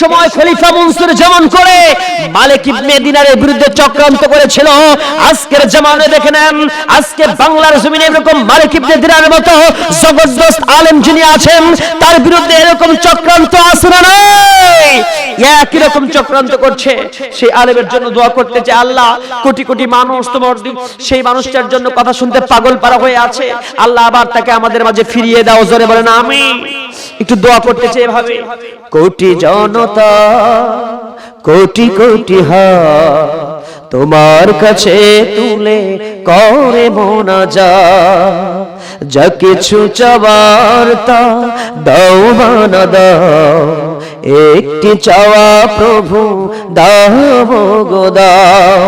সময় খলিফা মনসুর যেমন করে, মালিক ইবনে দিনারের বিরুদ্ধে চক্রান্ত করেছিল। আজকের জামানে দেখে নেন, আজকে বাংলার জমিনে এরকম মালিক ইবনে দিনারের মতো জবরদস্ত আলেম যিনি আছেন, তার বিরুদ্ধে এরকম চক্রান্ত না নাই? একই রকম চক্রান্ত করছে। সেই আলেমের জন্য দোয়া করতে যে আল্লাহ। কোটি কোটি মানুষ তোমার সেই মানুষটার জন্য কথা শুনতে পাগল পারা হয়ে আছে। আল্লাহ আবার তাকে আমাদের মাঝে ফিরিয়ে দাও, জোরে বলেন আমি একটু দোয়া করতে চাই এভাবে। কোটি জনতা কোটি কোটি হা তোমার কাছে তুলে করে মোনা যা। যা কিছু চাওয়ার তা দাও বানা দাও। একটি চাওয়া প্রভু দাও গো দাও।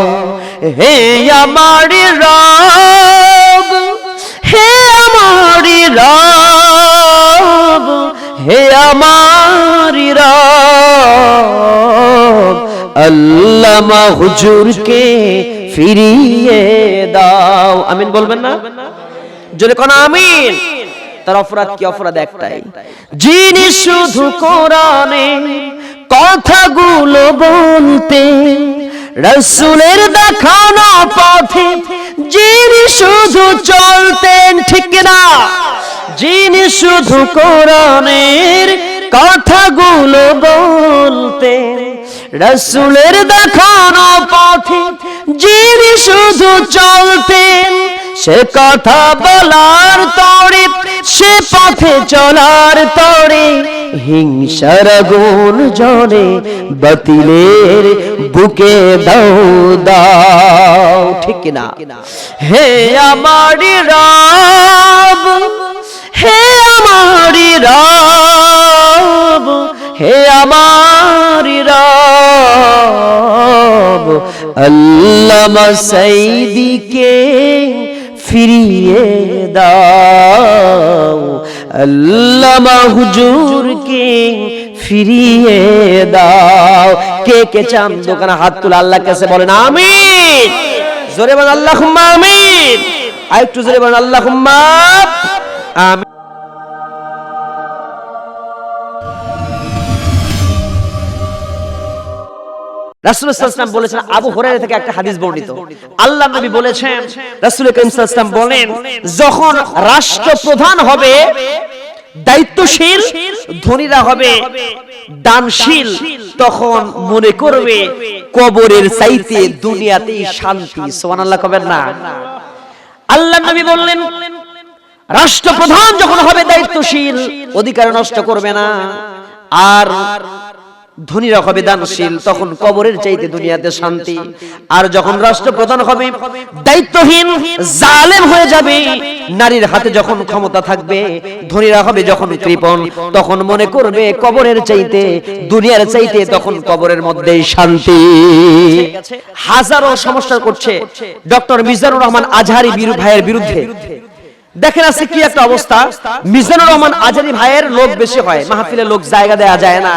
হে আমার রব, হে আমার রব হে আমার আল্লামা হুজুরকে ফিরিয়ে দাও। আমিন বলবেন না? জোরে কোন, আমিন। তার অপরাধ কি? অপরাধ একটাই। যিনি শুধু কোরআনে কথাগুলো বলতে, রসুলের দেখানো পথে যিনি শুধু চলতেন, ঠিক না যিনি শুধু কোরআনের কথাগুলো বলতেন, রসুলের দেখানো পথে যিনি শুধু চলতেন, সে কথা বলার তরে, সে পথে চলার তরে হিংসার গুণ জনে বাতিলের বুকে দাও ঠিক না হে আমার রব হে আমার রব, হে আমার রব, আল্লামা সাইদিকে ফিরিয়ে দাও, আল্লামা হুজুরকে ফিরিয়ে দাও। কে কে চান দোকানে হাত তুলে আল্লাহ কাছে বলেন, আমিন। জোরে বলেন আল্লাহ আমিন। আর একটু জোরে বলেন আল্লাহ আল্লাহ দায়িত্বশীল, ধনীরা হবে, দানশীল, তখন মনে করবে, কবরের চাইতে দুনিয়াতেই শান্তি। সুবহানাল্লাহ কবেন না? আল্লাহ নবী বললেন রাষ্ট্রপ্রধান যখন হবে দায়িত্বশীল অধিকার নষ্ট করবে না। আর ধনীরা হবে দানশীল তখন কবরের চাইতে দুনিয়াতে শান্তি। আর যখন রাষ্ট্রপ্রধান হবে দায়িত্বহীন জালেম হয়ে যাবে। নারীর হাতে যখন ক্ষমতা থাকবে ধনীরা হবে যখন কৃপণ তখন মনে করবে কবরের চাইতে দুনিয়ার চাইতে তখন কবরের মধ্যেই শান্তি। হাজারো সমস্যা করছে। ডক্টর মিজানুর রহমান আজহারি বীর ভাইয়ের বিরুদ্ধে। দেখেন আছে কি একটা অবস্থা? মিজানুর রহমান আজারি ভাইয়ের লোক বেশি হয়। মাহফিলে লোক জায়গা দেয়া যায় না।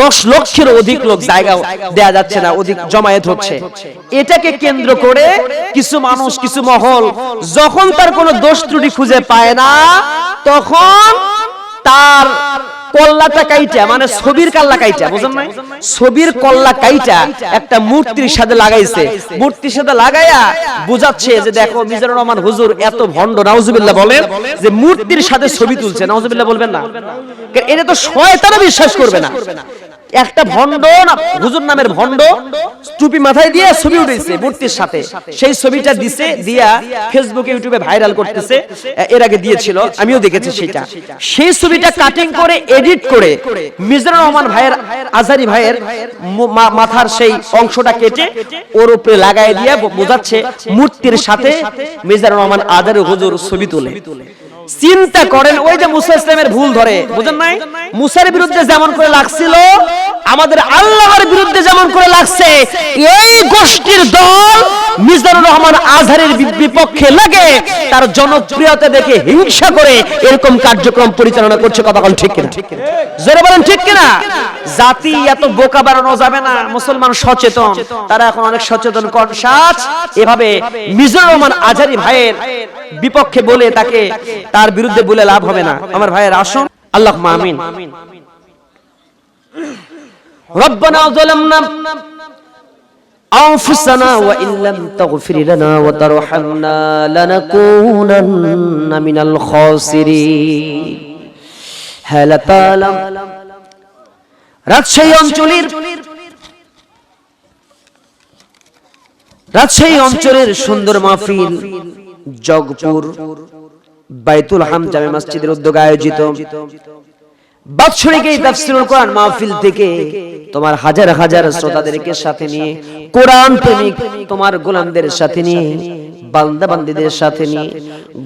দশ লক্ষের অধিক লোক জায়গা দেয়া যাচ্ছে না, অধিক জমায়েত হচ্ছে। এটাকে কেন্দ্র করে কিছু মানুষ, কিছু মহল যখন তার কোনো দোষ ত্রুটি খুঁজে পায় না, তখন তার কল্লাটা কাইটা মানে ছবির কাল্লা কাইটা নাই? ছবির কল্লা কাইটা একটা মূর্তির সাথে লাগাইছে। মূর্তির সাথে লাগাইয়া বুঝাচ্ছে যে দেখো, মিজানুর রহমান হুজুর এত ভন্ড নাউজুবিল্লাহ বলেন, যে মূর্তির সাথে ছবি তুলছে। নাউজুবিল্লাহ বলবেন না। এটা তো শয়তানও বিশ্বাস করবে না। একটা ভণ্ড না হুজুর নামের ভণ্ড টুপি মাথায় দিয়ে ছবি উঠেছে মূর্তির সাথে। সেই ছবিটা দিছে দিয়া ফেসবুকে ইউটিউবে ভাইরাল করতেছে এর আগে দিয়েছিল আমিও দেখেছি সেটা। সেই ছবিটা কাটিং করে এডিট করে মিজানুর রহমান ভাইয়ের আজারি ভাইয়ের মাথার সেই অংশটা কেটে ওর উপরে লাগাই দিয়ে বোঝাচ্ছে মূর্তির সাথে মিজানুর রহমান আজারি হুজুর ছবি তুলে। চিন্তা করেন ওই যে মুসা ইসলামের ভুল ধরে বুঝেন নাই? মুসার বিরুদ্ধে যেমন করে লাগছিল আমাদের আল্লাহর বিরুদ্ধে যেমন করে লাগছে, এই গোষ্ঠীর দল মিজানুর রহমান আজহারের বিপক্ষে লাগে, তার জনপ্রিয়তা দেখে হিংসা করে এরকম কার্যক্রম পরিচালনা করছে কথা বলেন ঠিক কিনা? জোরে বলেন ঠিক কিনা? জাতি এত বোকা বাড়ানো যাবে না, মুসলমান সচেতন, তারা এখন অনেক সচেতন কনসাস এভাবে মিজানুর রহমান আজহারি ভাইয়ের বিপক্ষে বলে তাকে তার বিরুদ্ধে বলে লাভ হবে না। আমার ভাইয়ের আসুন, আল্লাহ আমিন। ربنا ظلمنا أنفسنا وإن لم تغفر لنا وترحمنا لنكونن من الخاسرين هل تعلم রাজশাহী অঞ্চলের রাজশাহী অঞ্চলের সুন্দর মাহফিল জগপুর বাইতুল হাম জামে মসজিদের উদ্যোগে আয়োজিত বাৎসরিক এই তাফসিরুল কোরআন মাহফিল থেকে তোমার হাজার হাজার শ্রোতাদেরকে সাথে নিয়ে কোরআন প্রেমিক তোমার গোলামদের সাথে নিয়ে বান্দা বান্দীদের সাথে নিয়ে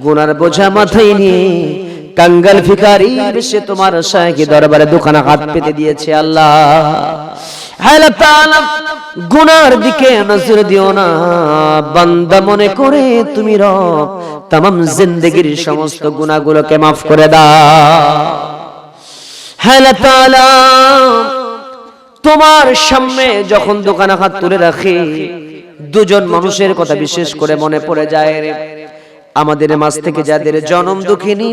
গুনার বোঝা মাথায় নিয়ে কাঙ্গাল ভিখারি সে তোমার শাহী দরবারে দোকানে হাত পেতে দিয়েছে আল্লাহ। গুনার দিকে নজর দিও না। বান্দা মনে করে তুমি রব তামাম জিন্দগির সমস্ত গুনাহগুলোকে মাফ করে দাও। তোমার সামনে যখন দোকানে হাত তুলে রাখে, দুজন মানুষের কথা বিশেষ করে মনে পড়ে যায় রে। আমাদের মাছ থেকে যাদের জনম দুঃখিনী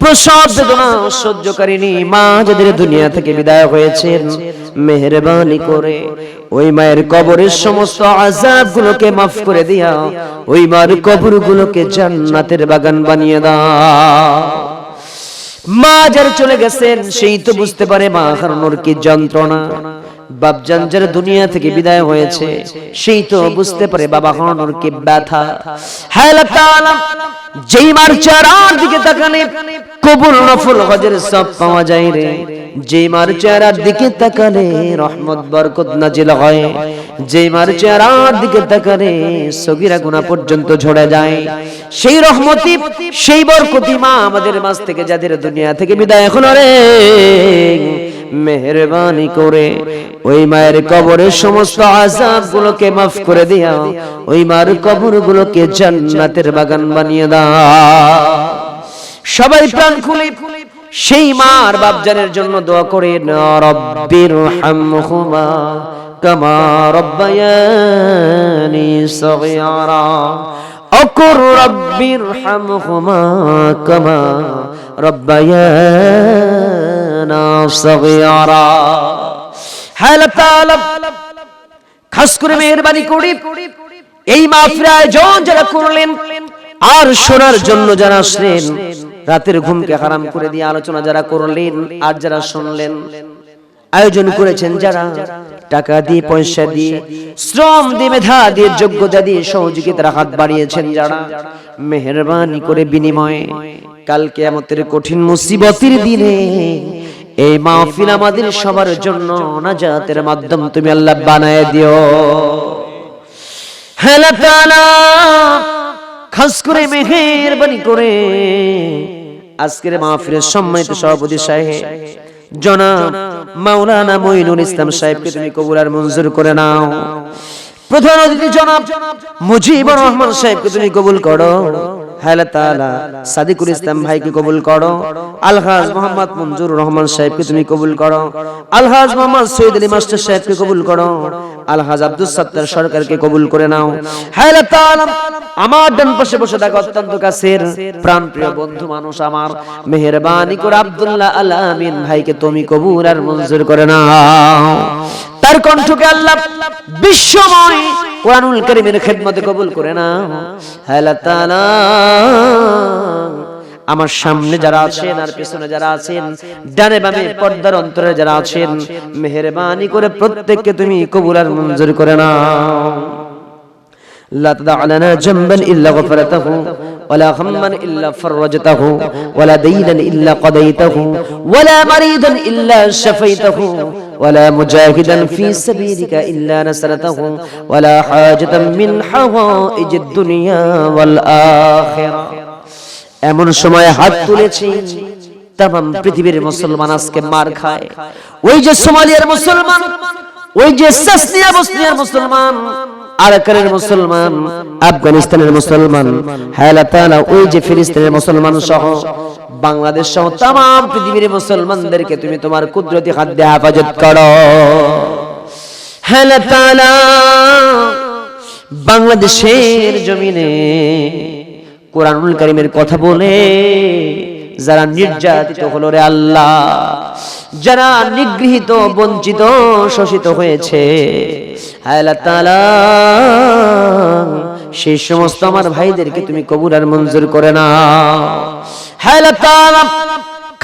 প্রসব বেদনা সহ্যকারিনী মা যাদের দুনিয়া থেকে বিদায় হয়েছেন, মেহরবানি করে ওই মায়ের কবরের সমস্ত আজাব গুলোকে মাফ করে দিয়া, ওই মার কবর গুলোকে জান্নাতের বাগান বানিয়ে দাও। মা যার চলে গেছেন সেই তো বুঝতে পারে মা হারানোর কি যন্ত্রণা। বাপজান যারা দুনিয়া থেকে বিদায় হয়েছে। সেই তো বুঝতে পারে বাবা হারানোর কি ব্যথা। হায় যেই মার চেহারার দিকে তাকালে কবুল নফল হজের সব পাওয়া যায় রে। যেই মার চেহারার দিকে তাকালে রহমত বরকত নাজিল হয়। যেই মার চেহারার দিকে তাকালে সগিরা গুনাহ পর্যন্ত ঝরে যায়। সেই রহমতি সেই বরকতি মা আমাদের মাঝ থেকে যাদের দুনিয়া থেকে বিদায় হলো রে। মেহরবানি করে ওই মায়ের কবরের সমস্ত আজাব গুলোকে মাফ করে দিও ওই মার কবর গুলোকে জান্নাতের বাগান বানিয়ে দাও। সবাই প্রাণ খুলে, সেই মার বাপজানের জন্য দোয়া করে রব্বির হামহুমা কামা রব্বায়ানি সগীরা। অকুর রব্বির হামহুমা কামা রব্বায়ানা হায় রাতের ঘুমকে হারাম করে দিয়ে আলোচনা যারা করলেন আর যারা শুনলেন, আয়োজন করেছেন যারা, টাকা দিয়ে, পয়সা দিয়ে, শ্রম দিয়ে, মেধা দিয়ে, যোগ্যতা দিয়ে, সহযোগিতার হাত বাড়িয়েছেন যারা, মেহরবানি করে বিনিময়ে কালকে কেয়ামতের কঠিন মুসিবতের দিনে এই মাহফিল আমাদের সবার জন্য নাজাতের মাধ্যম, তুমি আল্লাহ বানায় দিও। হেলা খাস করে মেহেরবানি করে আজকের মাহফিলের সম্মানিত সভাপতি সাহেব, জনাব মাওলানা মঈনুল ইসলাম সাহেবকে তুমি কবুল আর মঞ্জুর করে নাও। প্রধান অতিথি জনাব মুজিবুর রহমান সাহেবকে তুমি কবুল করো। হায়লা তাআলা সাদিকুল ইসলাম ভাইকে কবুল করো। আলহাজ মোহাম্মদ মঞ্জুর রহমান সাহেবকে তুমি কবুল করো। আলহাজ মোহাম্মদ সৈয়দ আলী মাস্টার সাহেবকে কবুল করো। আলহাজ আব্দুল সত্তার সরকারকে কবুল করে নাও। হায়লা তাআলা আমার ডান পাশে বসে থাকা অত্যন্ত কাছের প্রাণ প্রিয় বন্ধু মানুষ আমার। মেহেরবানি করে আব্দুল্লাহ আল আমিন ভাইকে তুমি কবুল আর মঞ্জুর করে নাও। তার কণ্ঠকে আল্লাহ বিশ্বময় কোরআনুল করিমের খেদমতে কবুল করে না হেলা আমার সামনে যারা আছেন আর পেছনে যারা আছেন, ডানে বামে পর্দার অন্তরে যারা আছেন, মেহরবানি করে প্রত্যেককে তুমি কবুল আর মঞ্জুর করে না লা তাদা আলানা জামবান ইল্লা গফরাতাহু। ولا هما إلا فرجته ولا دينا إلا قضيته ولا مريضا إلا شفيته ولا مجاهدا في سبيلك إلا نصرته ولا حاجة من حوائج الدنيا والآخرة এমন সময় হাত তুলেছি তাম পৃথিবীর মুসলমান আজকে মার খায় ওই যে সোমালিয়ার মুসলমান ওই যে সাসনিয়া বসনিয়ার মুসলমান আরাকানের মুসলমান, আফগানিস্তানের মুসলমান হায়লা তাআলা ওই যে ফিলিস্তিনের মুসলমান সহ, বাংলাদেশ সহ তাম পৃথিবীর মুসলমানদেরকে তুমি তোমার কুদরতি হাত দিয়ে হেফাজত করো। হায়লা তাআলা বাংলাদেশের জমিনে কোরআনুল কারিমের কথা বলে যারা নির্যাতিত হলো রে আল্লাহ, যারা নিগৃহীত, বঞ্চিত, শোষিত হয়েছে হায় আল্লাহ সেই সমস্ত আমার ভাইদেরকে তুমি কবুল আর মঞ্জুর করে না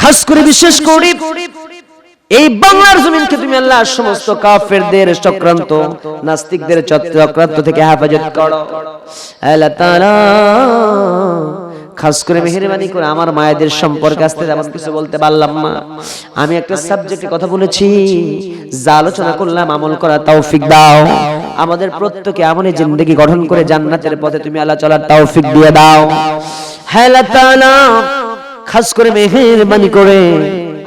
খাস করে বিশেষ করি এই বাংলার জমিনকে তুমি আল্লাহ সমস্ত কাফেরদের চক্রান্ত, নাস্তিকদের চক্রান্ত থেকে হেফাজত করো। আল্লাহ তাআলা খাস করে মেহরবানি করে আমার মায়েদের সম্পর্কে আসতে তেমন কিছু বলতে পারলাম না। আমি একটা সাবজেক্টে কথা বলেছি। যা আলোচনা করলাম আমল করা তৌফিক দাও। আমাদের প্রত্যেকে এমনই জিন্দগি গঠন করে জান্নাতের পথে তুমি আল্লাহ চলার তৌফিক দিয়ে দাও। হ্যাঁ আল্লাহ তাআলা খাস করে মেহরবানি করে।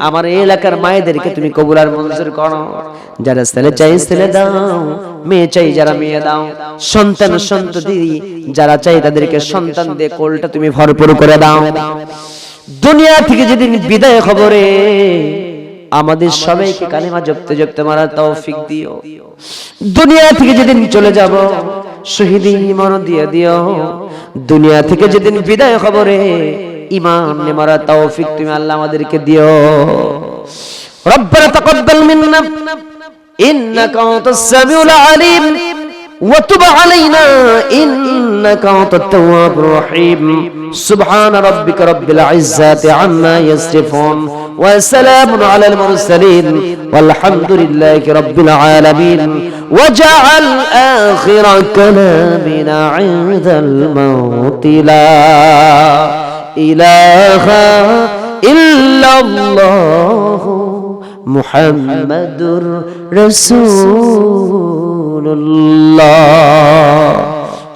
আমার এই এলাকার মায়েদেরকে তুমি কবুল আর মঞ্জুর করো। যারা ছেলে চাই ছেলে দাও, মেয়ে চাই যারা মেয়ে দাও। সন্তান সন্ততি যারা চাই তাদেরকে সন্তান দিয়ে কোলটা তুমি ভরপুর করে দাও। দুনিয়া থেকে যেদিন বিদায় খবরে আমাদের সবাইকে কালিমা জপতে জপতে মারার তৌফিক দিও। দুনিয়া থেকে যেদিন চলে যাব, শহীদি মরণ দিয়ে দিও। দুনিয়া থেকে যেদিন বিদায় খবরে ইমান মারা তৌফিক তুমি আল্লাহ আমাদেরকে দিও রব্বানা তাকাব্বাল মিন্না ইন্নাকা আনতাস সামিউল আলিম وتب علينا إنك أنت التواب الرحيم سبحان ربك رب العزة عما يصفون وسلام على المرسلين والحمد لله رب العالمين وجعل آخر كلامنا عند الموت لا ইলাহা ইল্লাল্লাহ মুহাম্মাদুর রাসূলুল্লাহ।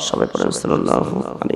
সবাই পড়েন সাল্লাল্লাহু আলাইহি